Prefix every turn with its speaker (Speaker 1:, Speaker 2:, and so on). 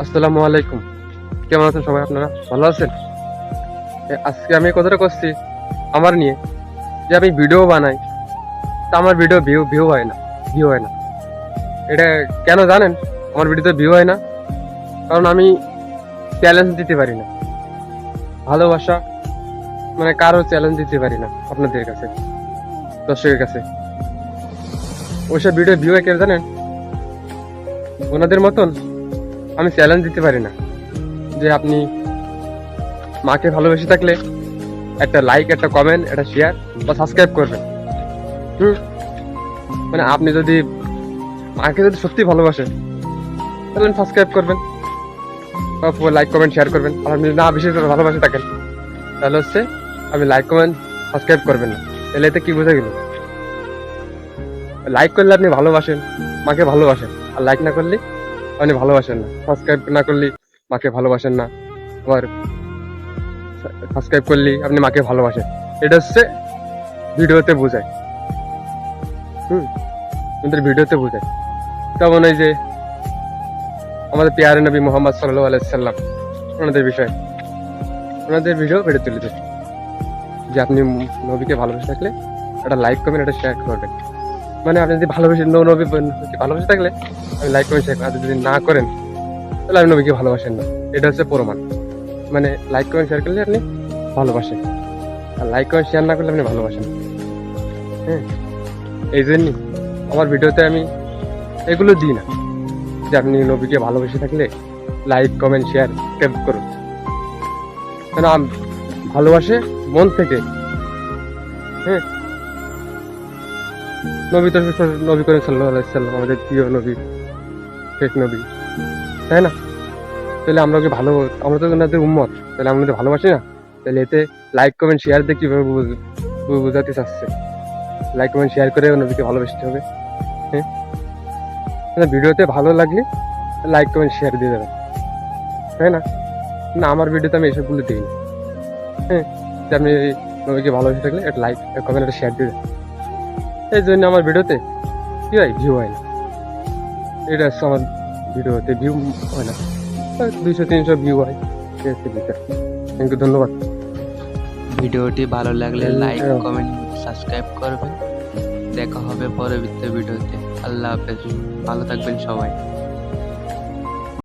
Speaker 1: আসসালামু আলাইকুম। কেমন আছেন সবাই আপনারা? ভালো আছেন? আজকে আমি কথাটা করছি আমার নিয়ে, যে আমি ভিডিও বানাই, তা আমার ভিডিও ভিউ ভিউ হয় না ভিউ হয় না। এটা কেন জানেন? আমার ভিডিওতে ভিউ হয় না। কারণ আমি চ্যালেঞ্জ দিতে পারি না। ভালোবাসা মানে কারও চ্যালেঞ্জ দিতে পারি না আপনাদের কাছে, দর্শকের কাছে। ওইসব ভিডিও ভিউ কেন জানেন? ওনাদের মতন আমি চ্যালেঞ্জ দিতে পারি না। যে আপনি মাকে ভালোবেসে থাকলে একটা লাইক একটা কমেন্ট একটা শেয়ার বা সাবস্ক্রাইব করবেন। হুম? মানে আপনি যদি মাকে যদি সত্যি ভালোবাসেন, তাহলে সাবস্ক্রাইব করবেন লাইক কমেন্ট শেয়ার করবেন। আর আপনি না বেশি করে ভালোবাসে থাকেন, তাহলে হচ্ছে আপনি লাইক কমেন্ট সাবস্ক্রাইব করবেন না। তাহলে এতে কি বোঝা গেল? লাইক করলে আপনি ভালোবাসেন, মাকে ভালোবাসেন। আর লাইক না করলে আপনি ভালোবাসেন না। সাবস্ক্রাইব না করলে মাকে ভালোবাসেন না। আবার সাবস্ক্রাইব করলে আপনি মাকে ভালোবাসেন। এটা হচ্ছে ভিডিওতে বোঝায়। হুম, আমাদের ভিডিওতে বোঝায়। তেমন এই যে আমাদের পেয়ারে নবী মোহাম্মদ সাল্লাহ আলাইসাল্লাম ওনাদের বিষয়। ওনাদের ভিডিও বেড়ে তুলে যে আপনি নবীকে ভালোবেসে থাকলে একটা লাইক করবেন, একটা শেয়ার করবেন। মানে আপনি যদি ভালোবেসে নো নবী ভালোবেসে থাকলে আপনি লাইক কমেন্ট শেয়ার আর যদি না করেন, তাহলে আপনি নবীকে ভালোবাসেন না। এটা হচ্ছে প্রমাণ। মানে লাইক কমেন্ট শেয়ার করলে আপনি ভালোবাসেন। আর লাইক কমেন্ট শেয়ার না করলে আপনি ভালোবাসেন হ্যাঁ? এই আমার ভিডিওতে আমি এগুলো দিই না। যে আপনি নবীকে ভালোবেসে থাকলে লাইক কমেন্ট শেয়ার সাবস্ক্রাইব করুন। কেন আম- ভালোবাসে মন থেকে। হ্যাঁ? নবী তো নবী করিম সাল্লাহ আলাইসাল্লাম আমাদের প্রিয় নবী শেখ নবী। তাই না? তাহলে আমরা ওকে ভালো, আমরা তো ওনাদের উম্মত, তাহলে আমরা ওদের ভালোবাসি না? তাহলে এতে লাইক কমেন্ট শেয়ার দিয়ে কীভাবে বোঝাতে চাচ্ছে? লাইক কমেন্ট শেয়ার করে নবীকে ভালোবাসতে হবে। হ্যাঁ? ভিডিওতে ভালো লাগলে লাইক কমেন্ট শেয়ার দিয়ে দেবেন। তাই না? না, আমার ভিডিওতে আমি এসবগুলো দিই হ্যাঁ? আপনি নবীকে ভালোবেসে থাকলে একটা লাইক কমেন্ট একটা শেয়ার দিয়ে দেবেন এই জন্য আমার ভিডিওতে কি হয়? ভিউ হয় না। এটা আমার ভিডিওতে ভিউ হয় না। দুইশো তিনশো ভিউ হয়। ঠিক আছে থ্যাংক ইউ ধন্যবাদ।
Speaker 2: ভিডিওটি ভালো লাগলে লাইক। কমেন্ট সাবস্ক্রাইব করবেন। দেখা হবে পরবর্তী ভিডিওতে। আল্লাহ হাফেজ। ভালো থাকবেন সবাই।